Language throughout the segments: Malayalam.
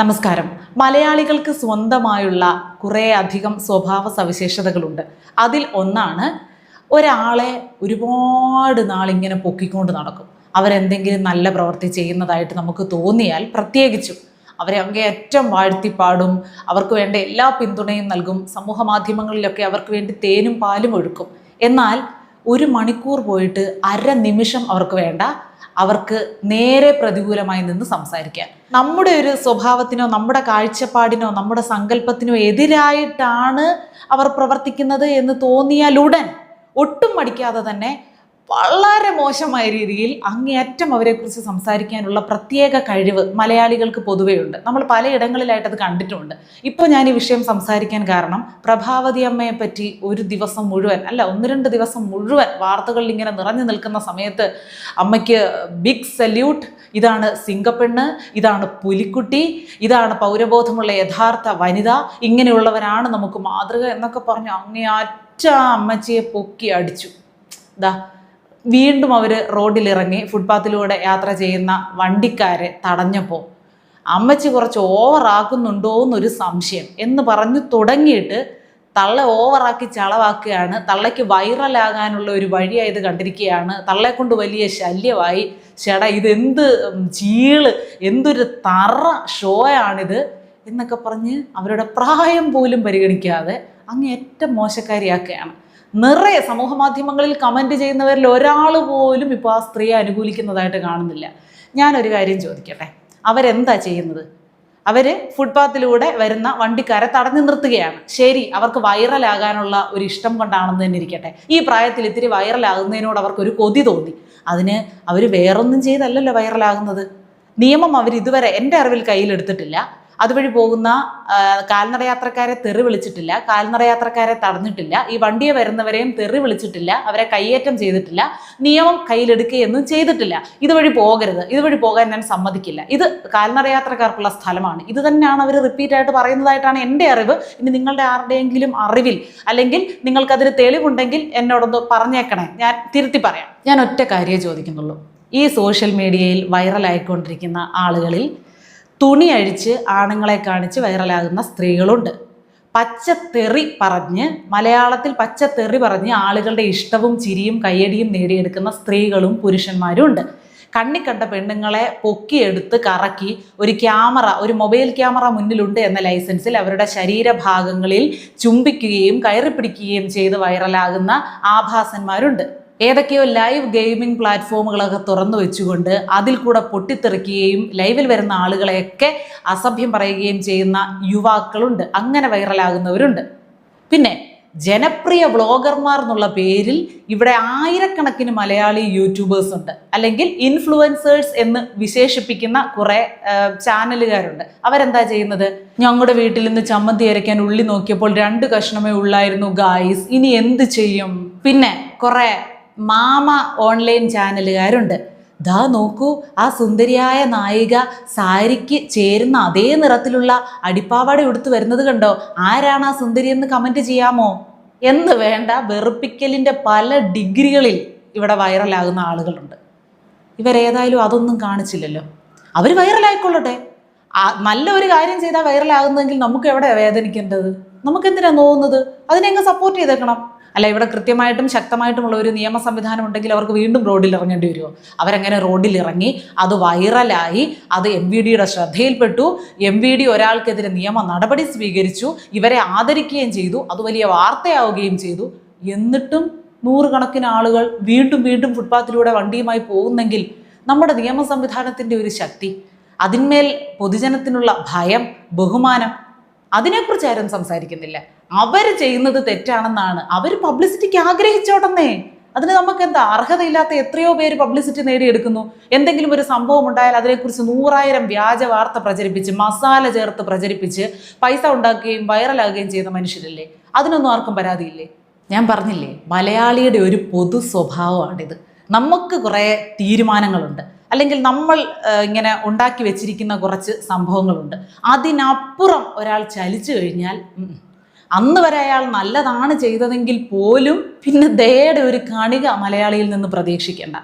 നമസ്കാരം. മലയാളികൾക്ക് സ്വന്തമായുള്ള കുറേ അധികം സ്വഭാവ സവിശേഷതകളുണ്ട്. അതിൽ ഒന്നാണ് ഒരാളെ ഒരുപാട് നാളിങ്ങനെ പൊക്കിക്കൊണ്ട് നടക്കും. അവരെന്തെങ്കിലും നല്ല പ്രവൃത്തി ചെയ്യുന്നതായിട്ട് നമുക്ക് തോന്നിയാൽ പ്രത്യേകിച്ചും അവരെ അങ്ങേയറ്റം വാഴ്ത്തിപ്പാടും അവർക്ക് വേണ്ട എല്ലാ പിന്തുണയും നൽകും സമൂഹ മാധ്യമങ്ങളിലൊക്കെ അവർക്ക് വേണ്ടി തേനും പാലും ഒഴുക്കും. എന്നാൽ ഒരു മണിക്കൂർ പോയിട്ട് അര നിമിഷം അവർക്ക് വേണ്ട അവർക്ക് നേരെ പ്രതികൂലമായി നിന്ന് സംസാരിക്കാൻ. നമ്മുടെ ഒരു സ്വഭാവത്തിനോ നമ്മുടെ കാഴ്ചപ്പാടിനോ നമ്മുടെ സങ്കല്പത്തിനോ എതിരായിട്ടാണ് അവർ പ്രവർത്തിക്കുന്നത് എന്ന് തോന്നിയാൽ ഉടൻ ഒട്ടും മടിക്കാതെ തന്നെ വളരെ മോശമായ രീതിയിൽ അങ്ങേയറ്റം അവരെക്കുറിച്ച് സംസാരിക്കാനുള്ള പ്രത്യേക കഴിവ് മലയാളികൾക്ക് പൊതുവേ ഉണ്ട്. നമ്മൾ പലയിടങ്ങളിലായിട്ട് അത് കണ്ടിട്ടുമുണ്ട് ഇപ്പോൾ ഞാൻ ഈ വിഷയം സംസാരിക്കാൻ കാരണം പ്രഭാവതി അമ്മയെ പറ്റി ഒരു ദിവസം മുഴുവൻ അല്ല ഒന്ന് രണ്ട് ദിവസം മുഴുവൻ വാർത്തകളിൽ ഇങ്ങനെ നിറഞ്ഞു നിൽക്കുന്ന സമയത്ത് അമ്മയ്ക്ക് ബിഗ് സല്യൂട്ട് ഇതാണ് സിംഗപ്പെണ്ണ് ഇതാണ് പുലിക്കുട്ടി ഇതാണ് പൗരബോധമുള്ള യഥാർത്ഥ വനിത. ഇങ്ങനെയുള്ളവരാണ് നമുക്ക് മാതൃക എന്നൊക്കെ പറഞ്ഞ് അങ്ങേയറ്റ അമ്മച്ചിയെ പൊക്കി അടിച്ചു. ദാ വീണ്ടും അവർ റോഡിലിറങ്ങി ഫുട്പാത്തിലൂടെ യാത്ര ചെയ്യുന്ന വണ്ടിക്കാരെ തടഞ്ഞപ്പോൾ അമ്മച്ചി കുറച്ച് ഓവറാക്കുന്നുണ്ടോ എന്നൊരു സംശയം എന്ന് പറഞ്ഞു തുടങ്ങിയിട്ട് തള്ള ഓവറാക്കി ചളവാക്കുകയാണ്. തള്ളയ്ക്ക് വൈറലാകാനുള്ള ഒരു വഴിയായത് കണ്ടിരിക്കുകയാണ്. തള്ളയെ കൊണ്ട് വലിയ ശല്യമായി. ചേടാ ഇതെന്ത് ചീൾ എന്തൊരു തറ ഷോയാണിത് എന്നൊക്കെ പറഞ്ഞ് അവരുടെ പ്രായം പോലും പരിഗണിക്കാതെ അങ്ങേറ്റം മോശക്കാരിയാക്കുകയാണ്. നിറയെ സമൂഹ മാധ്യമങ്ങളിൽ കമന്റ് ചെയ്യുന്നവരിൽ ഒരാൾ പോലും ഇപ്പോൾ ആ സ്ത്രീയെ അനുകൂലിക്കുന്നതായിട്ട് കാണുന്നില്ല. ഞാനൊരു കാര്യം ചോദിക്കട്ടെ? അവരെന്താ ചെയ്യുന്നത്? അവർ ഫുട്പാത്തിലൂടെ വരുന്ന വണ്ടിക്കാരെ തടഞ്ഞു നിർത്തുകയാണ്. ശരി അവർക്ക് വൈറലാകാനുള്ള ഒരു ഇഷ്ടം കൊണ്ടാണെന്ന് തന്നെ ഇരിക്കട്ടെ. ഈ പ്രായത്തിൽ ഇത്തിരി വൈറലാകുന്നതിനോട് അവർക്കൊരു കൊതി തോന്നി. അതിന് അവർ വേറൊന്നും ചെയ്തല്ലല്ലോ വൈറലാകുന്നത്. നിയമം അവർ ഇതുവരെ എന്റെ അറിവിൽ കയ്യിലെടുത്തിട്ടില്ല. അതുവഴി പോകുന്ന കാൽനട യാത്രക്കാരെ തെറി വിളിച്ചിട്ടില്ല കാൽനട യാത്രക്കാരെ തടഞ്ഞിട്ടില്ല ഈ വണ്ടിയെ വരുന്നവരെയും തെറി വിളിച്ചിട്ടില്ല അവരെ കയ്യേറ്റം ചെയ്തിട്ടില്ല നിയമം കയ്യിലെടുക്കുകയൊന്നും ചെയ്തിട്ടില്ല. ഇതുവഴി പോകരുത്. ഇതുവഴി പോകാൻ ഞാൻ സമ്മതിക്കില്ല. ഇത് കാൽനട യാത്രക്കാർക്കുള്ള സ്ഥലമാണ്. ഇത് തന്നെയാണ് അവർ റിപ്പീറ്റ് ആയിട്ട് പറയുന്നതായിട്ടാണ് എന്റെ അറിവ്. ഇനി നിങ്ങളുടെ ആരുടെയെങ്കിലും അറിവിൽ അല്ലെങ്കിൽ നിങ്ങൾക്കതിന് തെളിവുണ്ടെങ്കിൽ എന്നോടൊന്ന് പറഞ്ഞേക്കണേ. ഞാൻ തിരുത്തി പറയാം. ഞാൻ ഒറ്റ കാര്യമേ ചോദിക്കുന്നുള്ളൂ. ഈ സോഷ്യൽ മീഡിയയിൽ വൈറലായിക്കൊണ്ടിരിക്കുന്ന ആളുകളിൽ തുണി അഴിച്ച് ആണുങ്ങളെ കാണിച്ച് വൈറലാകുന്ന സ്ത്രീകളുണ്ട്. പച്ചത്തെറി പറഞ്ഞ് മലയാളത്തിൽ പച്ചത്തെറി പറഞ്ഞ് ആളുകളുടെ ഇഷ്ടവും ചിരിയും കയ്യടിയും നേടിയെടുക്കുന്ന സ്ത്രീകളും പുരുഷന്മാരും ഉണ്ട്. കണ്ണിക്കണ്ട കണ്ട പെണ്ണുങ്ങളെ പൊക്കിയെടുത്ത് കറക്കി ഒരു ക്യാമറ ഒരു മൊബൈൽ ക്യാമറ മുന്നിലുണ്ട് എന്ന ലൈസൻസിൽ അവരുടെ ശരീരഭാഗങ്ങളിൽ ചുംബിക്കുകയും കയറിപ്പിടിക്കുകയും ചെയ്ത് വൈറലാകുന്ന ആഭാസന്മാരുണ്ട്. ഏതൊക്കെയോ ലൈവ് ഗെയിമിംഗ് പ്ലാറ്റ്ഫോമുകളൊക്കെ തുറന്നു വെച്ചുകൊണ്ട് അതിൽ കൂടെ പൊട്ടിത്തെറിക്കുകയും ലൈവിൽ വരുന്ന ആളുകളെയൊക്കെ അസഭ്യം പറയുകയും ചെയ്യുന്ന യുവാക്കളുണ്ട്. അങ്ങനെ വൈറലാകുന്നവരുണ്ട്. പിന്നെ ജനപ്രിയ വ്ളോഗർമാർ എന്നുള്ള പേരിൽ ഇവിടെ ആയിരക്കണക്കിന് മലയാളി യൂട്യൂബേഴ്സ് ഉണ്ട്. അല്ലെങ്കിൽ ഇൻഫ്ലുവൻസേഴ്സ് എന്ന് വിശേഷിപ്പിക്കുന്ന കുറേ ചാനലുകാരുണ്ട് അവരെന്താ ചെയ്യുന്നത്? ഞങ്ങളുടെ വീട്ടിൽ നിന്ന് ചമ്മന്തി അരയ്ക്കാൻ ഉള്ളി നോക്കിയപ്പോൾ രണ്ട് കഷ്ണമേ ഉള്ളായിരുന്നു ഗായ്സ് ഇനി എന്ത് ചെയ്യും? പിന്നെ കുറേ മാമ ഓൺലൈൻ ചാനലുകാരുണ്ട്. ദാ നോക്കൂ ആ സുന്ദരിയായ നായിക സാരിക്ക് ചേരുന്ന അതേ നിറത്തിലുള്ള അടിപ്പാവാട ഉടുത്ത് വരുന്നത് കണ്ടോ? ആരാണ് ആ സുന്ദരി എന്ന് കമന്റ് ചെയ്യാമോ? എന്ന് വേണ്ട വെറുപ്പിക്കലിന്റെ പല ഡിഗ്രികളിൽ ഇവിടെ വൈറലാകുന്ന ആളുകളുണ്ട്. ഇവരേതായാലും അതൊന്നും കാണിച്ചില്ലല്ലോ. അവർ വൈറലായിക്കൊള്ളട്ടെ. നല്ല ഒരു കാര്യം ചെയ്താൽ വൈറലാകുന്നതെങ്കിൽ നമുക്ക് എവിടെ വേദനിക്കേണ്ടത്? നമുക്ക് തോന്നുന്നത് അതിനെങ്ങ് സപ്പോർട്ട് ചെയ്തേക്കണം. അല്ല ഇവിടെ കൃത്യമായിട്ടും ശക്തമായിട്ടുമുള്ള ഒരു നിയമ സംവിധാനം ഉണ്ടെങ്കിൽ അവർക്ക് വീണ്ടും റോഡിൽ ഇറങ്ങേണ്ടി വരുമോ അവരങ്ങനെ റോഡിൽ ഇറങ്ങി അത് വൈറലായി അത് എം വി ഡിയുടെ ശ്രദ്ധയിൽപ്പെട്ടു എം വി ഡി ഒരാൾക്കെതിരെ നിയമ നടപടി സ്വീകരിച്ചു ഇവരെ ആദരിക്കുകയും ചെയ്തു അത് വലിയ വാർത്തയാവുകയും ചെയ്തു. എന്നിട്ടും നൂറുകണക്കിന് ആളുകൾ വീണ്ടും വീണ്ടും ഫുട്പാത്തിലൂടെ വണ്ടിയുമായി പോകുന്നെങ്കിൽ നമ്മുടെ നിയമ സംവിധാനത്തിന്റെ ഒരു ശക്തി അതിന്മേൽ പൊതുജനത്തിനുള്ള ഭയം ബഹുമാനം അതിനെക്കുറിച്ച് ആരും സംസാരിക്കുന്നില്ല. അവർ ചെയ്യുന്നത് തെറ്റാണെന്നാണ്. അവർ പബ്ലിസിറ്റിക്ക് ആഗ്രഹിച്ചോട്ടെന്നേ. അതിന് നമുക്ക് എന്താ അർഹതയില്ലാത്ത എത്രയോ പേര് പബ്ലിസിറ്റി നേടിയെടുക്കുന്നു. എന്തെങ്കിലും ഒരു സംഭവം ഉണ്ടായാൽ അതിനെക്കുറിച്ച് നൂറായിരം വ്യാജ വാർത്ത പ്രചരിപ്പിച്ച് മസാല ചേർത്ത് പ്രചരിപ്പിച്ച് പൈസ ഉണ്ടാക്കുകയും വൈറലാകുകയും ചെയ്യുന്ന മനുഷ്യരല്ലേ? അതിനൊന്നും ആർക്കും പരാതിയില്ലേ? ഞാൻ പറഞ്ഞില്ലേ മലയാളിയുടെ ഒരു പൊതു സ്വഭാവമാണിത്. നമുക്ക് കുറേ തീരുമാനങ്ങളുണ്ട്. അല്ലെങ്കിൽ നമ്മൾ ഇങ്ങനെ ഉണ്ടാക്കി വെച്ചിരിക്കുന്ന കുറച്ച് സംഭവങ്ങളുണ്ട്. അതിനപ്പുറം ഒരാൾ ചലിച്ചു കഴിഞ്ഞാൽ അന്ന് വരെ അയാൾ നല്ലതാണ് ചെയ്തതെങ്കിൽ പോലും പിന്നെ ദയയുടെ ഒരു കണിക മലയാളിയിൽ നിന്ന് പ്രതീക്ഷിക്കേണ്ട.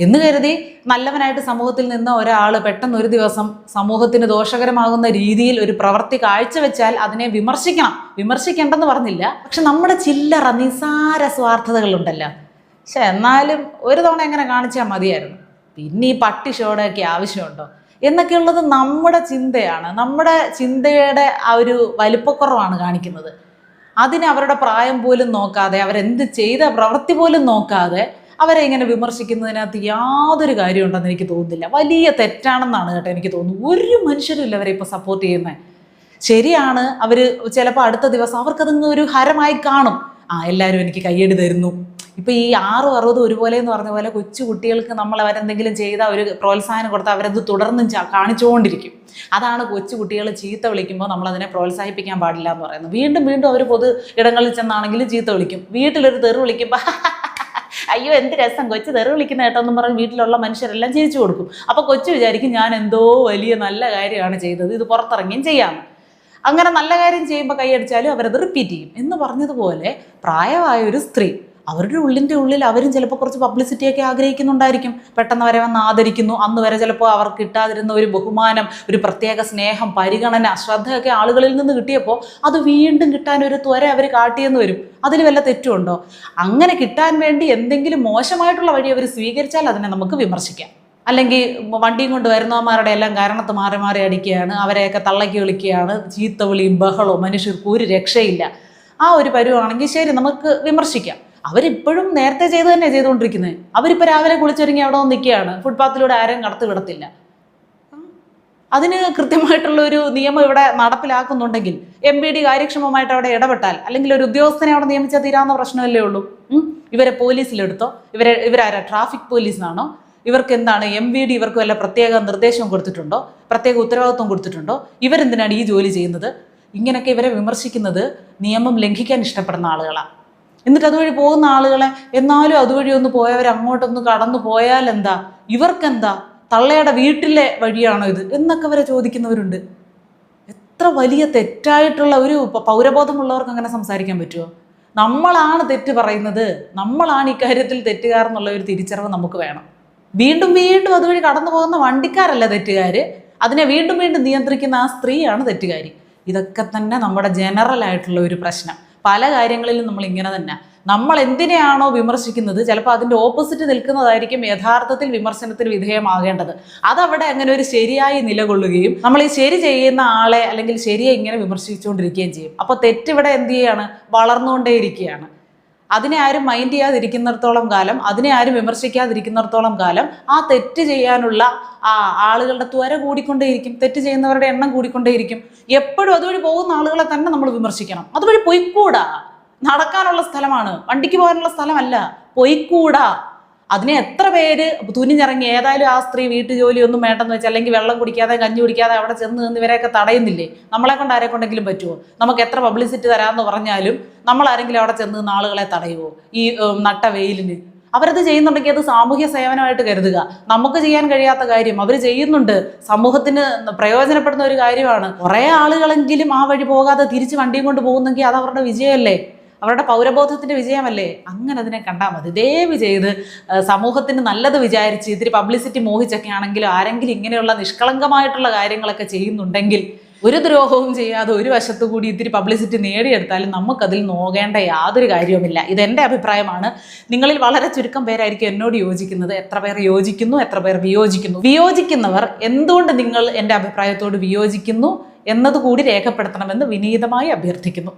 എന്ന് കരുതി നല്ലവനായിട്ട് സമൂഹത്തിൽ നിന്ന് ഒരാൾ പെട്ടെന്ന് ഒരു ദിവസം സമൂഹത്തിന് ദോഷകരമാകുന്ന രീതിയിൽ ഒരു പ്രവൃത്തി കാഴ്ചവെച്ചാൽ അതിനെ വിമർശിക്കണം. വിമർശിക്കേണ്ടെന്ന് പറഞ്ഞില്ല. പക്ഷെ നമ്മുടെ ചില്ലറ നിസാര സ്വാർത്ഥതകളുണ്ടല്ലോ. പക്ഷെ എന്നാലും ഒരു തവണ എങ്ങനെ കാണിച്ചാൽ മതിയായിരുന്നു. പിന്നെ ഈ പട്ടി ഷോടൊക്കെ ആവശ്യമുണ്ടോ? എന്നൊക്കെയുള്ളത് നമ്മുടെ ചിന്തയാണ്. നമ്മുടെ ചിന്തയുടെ ആ ഒരു വലിപ്പക്കുറവാണ് കാണിക്കുന്നത്. അതിന് അവരുടെ പ്രായം പോലും നോക്കാതെ അവരെന്ത് ചെയ്ത പ്രവൃത്തി പോലും നോക്കാതെ അവരെ ഇങ്ങനെ വിമർശിക്കുന്നതിനകത്ത് യാതൊരു കാര്യമുണ്ടെന്ന് എനിക്ക് തോന്നുന്നില്ല. വലിയ തെറ്റാണെന്നാണ് കേട്ടോ എനിക്ക് തോന്നുന്നു ഒരു മനുഷ്യരും ഇല്ല അവരെ ഇപ്പോൾ സപ്പോർട്ട് ചെയ്യുന്നത് ശരിയാണ് അവർ ചിലപ്പോൾ അടുത്ത ദിവസം അവർക്കതങ്ങ് ഒരു ഹരമായി കാണും. ആ എല്ലാവരും എനിക്ക് കയ്യടി തരുന്നു. ഇപ്പൊ ഈ ആറും അറുപതും ഒരുപോലെ എന്ന് പറഞ്ഞ പോലെ കൊച്ചു കുട്ടികൾക്ക് നമ്മൾ അവരെന്തെങ്കിലും ചെയ്ത ഒരു പ്രോത്സാഹനം കൊടുത്താൽ അവരത് തുടർന്നും കാണിച്ചുകൊണ്ടിരിക്കും. അതാണ് കൊച്ചു കുട്ടികൾ ചീത്ത വിളിക്കുമ്പോൾ നമ്മൾ അതിനെ പ്രോത്സാഹിപ്പിക്കാൻ പാടില്ല എന്ന് പറയുന്നത്. വീണ്ടും വീണ്ടും അവർ പൊതു ഇടങ്ങളിൽ ചെന്നാണെങ്കിലും ചീത്ത വിളിക്കും. വീട്ടിലൊരു തെറി വിളിക്കുമ്പോൾ അയ്യോ എന്ത് രസം. കൊച്ചു തെറി വിളിക്കുന്ന എന്നും പറഞ്ഞ് വീട്ടിലുള്ള മനുഷ്യരെല്ലാം ചിരിച്ചു കൊടുക്കും. അപ്പോൾ കൊച്ചു വിചാരിക്കും ഞാൻ എന്തോ വലിയ നല്ല കാര്യമാണ് ചെയ്തത്. ഇത് പുറത്തിറങ്ങിയും ചെയ്യാം. അങ്ങനെ നല്ല കാര്യം ചെയ്യുമ്പോൾ കൈയടിച്ചാലും അവരത് റിപ്പീറ്റ് ചെയ്യും. എന്ന് പറഞ്ഞതുപോലെ പ്രായമായ ഒരു സ്ത്രീ അവരുടെ ഉള്ളിന്റെ ഉള്ളിൽ അവരും ചിലപ്പോൾ കുറച്ച് പബ്ലിസിറ്റിയൊക്കെ ആഗ്രഹിക്കുന്നുണ്ടായിരിക്കും. പെട്ടെന്ന് വരെ വന്ന് ആദരിക്കുന്നു. അന്ന് വരെ ചിലപ്പോൾ അവർക്ക് കിട്ടാതിരുന്ന ഒരു ബഹുമാനം ഒരു പ്രത്യേക സ്നേഹം പരിഗണന ശ്രദ്ധയൊക്കെ ആളുകളിൽ നിന്ന് കിട്ടിയപ്പോൾ അത് വീണ്ടും കിട്ടാൻ ഒരു ത്വര അവർ കാട്ടിയെന്ന് വരും. അതിൽ വല്ല തെറ്റുമുണ്ടോ അങ്ങനെ കിട്ടാൻ വേണ്ടി എന്തെങ്കിലും മോശമായിട്ടുള്ള വഴി അവർ സ്വീകരിച്ചാൽ അതിനെ നമുക്ക് വിമർശിക്കാം. അല്ലെങ്കിൽ വണ്ടിയും കൊണ്ട് വരുന്നവന്മാരുടെ എല്ലാം കാരണത്ത് മാറി മാറി അടിക്കുകയാണ്. അവരെയൊക്കെ തള്ളക്കി വിളിക്കുകയാണ്. ചീത്ത വിളിയും ബഹളവും മനുഷ്യർക്ക് ഒരു രക്ഷയില്ല. ആ ഒരു പരുവാണെങ്കിൽ ശരി നമുക്ക് വിമർശിക്കാം. അവരിപ്പോഴും നേരത്തെ ചെയ്ത് തന്നെ ചെയ്തുകൊണ്ടിരിക്കുന്നത് അവരിപ്പോൾ രാവിലെ കുളിച്ചൊരുങ്ങി അവിടെ വന്ന് നിൽക്കുകയാണ്. ഫുട്പാത്തിലൂടെ ആരും കടത്തി വിടത്തില്ല. അതിന് കൃത്യമായിട്ടുള്ള ഒരു നിയമം ഇവിടെ നടപ്പിലാക്കുന്നുണ്ടെങ്കിൽ എം ബി ഡി കാര്യക്ഷമമായിട്ട് അവിടെ ഇടപെട്ടാൽ അല്ലെങ്കിൽ ഒരു ഉദ്യോഗസ്ഥനെ അവിടെ നിയമിച്ചാൽ തീരാവുന്ന പ്രശ്നമല്ലേ ഉള്ളൂ? ഇവരെ പോലീസിലെടുത്തോ ഇവരെ ഇവരാരാ ട്രാഫിക് പോലീസാണോ ഇവർക്ക് എന്താണ് എം വി ഡി ഇവർക്ക് വല്ല പ്രത്യേക നിർദ്ദേശം കൊടുത്തിട്ടുണ്ടോ പ്രത്യേക ഉത്തരവാദിത്വം കൊടുത്തിട്ടുണ്ടോ ഇവരെന്തിനാണ് ഈ ജോലി ചെയ്യുന്നത്? ഇങ്ങനെയൊക്കെ ഇവരെ വിമർശിക്കുന്നത് നിയമം ലംഘിക്കാൻ ഇഷ്ടപ്പെടുന്ന ആളുകളാണ് എന്നിട്ട് അതുവഴി പോകുന്ന ആളുകളെ എന്നാലും അതുവഴി ഒന്ന് പോയവർ അങ്ങോട്ടൊന്ന് കടന്നു പോയാൽ എന്താ? ഇവർക്കെന്താ? തള്ളയുടെ വീട്ടിലെ വഴിയാണോ ഇത്? എന്നൊക്കെ വരെ ചോദിക്കുന്നവരുണ്ട്. എത്ര വലിയ തെറ്റായിട്ടുള്ള ഒരു പൗരബോധമുള്ളവർക്ക് അങ്ങനെ സംസാരിക്കാൻ പറ്റുമോ നമ്മളാണ് തെറ്റ് പറയുന്നത്. നമ്മളാണ് ഇക്കാര്യത്തിൽ തെറ്റുകാർ എന്നുള്ള ഒരു തിരിച്ചറിവ് നമുക്ക് വേണം. വീണ്ടും വീണ്ടും അതുവഴി കടന്നു പോകുന്ന വണ്ടിക്കാരല്ല തെറ്റുകാർ അതിനെ വീണ്ടും വീണ്ടും നിയന്ത്രിക്കുന്ന ആ സ്ത്രീയാണ് തെറ്റുകാരി. ഇതൊക്കെ തന്നെ നമ്മുടെ ജനറൽ ആയിട്ടുള്ള ഒരു പ്രശ്നം. പല കാര്യങ്ങളിലും നമ്മൾ ഇങ്ങനെ തന്നെ. നമ്മൾ എന്തിനെയാണോ വിമർശിക്കുന്നത് ചിലപ്പോൾ അതിന്റെ ഓപ്പോസിറ്റ് നിൽക്കുന്നതായിരിക്കും യഥാർത്ഥത്തിൽ വിമർശനത്തിന് വിധേയമാകേണ്ടത്. അതവിടെ അങ്ങനെ ഒരു ശരിയായി നിലകൊള്ളുകയും നമ്മൾ ഈ ശരി ചെയ്യുന്ന ആളെ അല്ലെങ്കിൽ ശരിയെ ഇങ്ങനെ വിമർശിച്ചുകൊണ്ടിരിക്കുകയും ചെയ്യും. അപ്പോൾ തെറ്റിവിടെ എന്ത് ചെയ്യാണ്? വളർന്നുകൊണ്ടേയിരിക്കുകയാണ്. അതിനെ ആരും മൈൻഡ് ചെയ്യാതിരിക്കുന്നിടത്തോളം കാലം അതിനെ ആരും വിമർശിക്കാതിരിക്കുന്നിടത്തോളം കാലം ആ തെറ്റ് ചെയ്യാനുള്ള ആ ആളുകളുടെ ത്വര കൂടിക്കൊണ്ടേയിരിക്കും തെറ്റ് ചെയ്യുന്നവരുടെ എണ്ണം കൂടിക്കൊണ്ടേയിരിക്കും. എപ്പോഴും അതുവഴി പോകുന്ന ആളുകളെ തന്നെ നമ്മൾ വിമർശിക്കണം. അതുവഴി പൊയ്ക്കൂടാ. നടക്കാനുള്ള സ്ഥലമാണ്. വണ്ടിക്ക് പോകാനുള്ള സ്ഥലമല്ല. പൊയ്ക്കൂടാ. അതിനെ എത്ര പേര് തുനിഞ്ഞിറങ്ങി ഏതായാലും ആ സ്ത്രീ വീട്ടു ജോലിയൊന്നും വേണ്ടെന്ന് വെച്ചാൽ അല്ലെങ്കിൽ വെള്ളം കുടിക്കാതെ കഞ്ഞി കുടിക്കാതെ അവിടെ ചെന്ന് നിന്ന് ഇവരെയൊക്കെ തടയുന്നില്ലേ? നമ്മളെ കൊണ്ട് ആരെ കൊണ്ടെങ്കിലും പറ്റുമോ നമുക്ക് എത്ര പബ്ലിസിറ്റി തരാമെന്ന് പറഞ്ഞാലും നമ്മൾ ആരെങ്കിലും അവിടെ ചെന്ന് നിന്ന് ആളുകളെ തടയുമോ ഈ നട്ട വെയിലിന്? അവരത് ചെയ്യുന്നുണ്ടെങ്കിൽ അത് സാമൂഹ്യ സേവനമായിട്ട് കരുതുക. നമുക്ക് ചെയ്യാൻ കഴിയാത്ത കാര്യം അവർ ചെയ്യുന്നുണ്ട്. സമൂഹത്തിന് പ്രയോജനപ്പെടുന്ന ഒരു കാര്യമാണ്. കുറേ ആളുകളെങ്കിലും ആ വഴി പോകാതെ തിരിച്ച് വണ്ടിയും കൊണ്ട് പോകുന്നെങ്കിൽ അത് അവരുടെ വിജയമല്ലേ? അവരുടെ പൗരബോധത്തിന്റെ വിജയമല്ലേ? അങ്ങനെ അതിനെ കണ്ടാൽ മതി. ദയവ് ചെയ്ത് സമൂഹത്തിന് നല്ലത് വിചാരിച്ച് ഇത്തിരി പബ്ലിസിറ്റി മോഹിച്ചൊക്കെ ആണെങ്കിലും ആരെങ്കിലും ഇങ്ങനെയുള്ള നിഷ്കളങ്കമായിട്ടുള്ള കാര്യങ്ങളൊക്കെ ചെയ്യുന്നുണ്ടെങ്കിൽ ഒരു ദ്രോഹവും ചെയ്യാതെ ഒരു വശത്തു കൂടി ഇത്തിരി പബ്ലിസിറ്റി നേടിയെടുത്താലും നമുക്കതിൽ നോക്കേണ്ട യാതൊരു കാര്യവുമില്ല. ഇതെന്റെ അഭിപ്രായമാണ്. നിങ്ങളിൽ വളരെ ചുരുക്കം പേരായിരിക്കും എന്നോട് യോജിക്കുന്നത്. എത്ര പേർ യോജിക്കുന്നു എത്ര പേർ വിയോജിക്കുന്നു. വിയോജിക്കുന്നവർ എന്തുകൊണ്ട് നിങ്ങൾ എന്റെ അഭിപ്രായത്തോട് വിയോജിക്കുന്നു എന്നതുകൂടി രേഖപ്പെടുത്തണമെന്ന് വിനീതമായി അഭ്യർത്ഥിക്കുന്നു.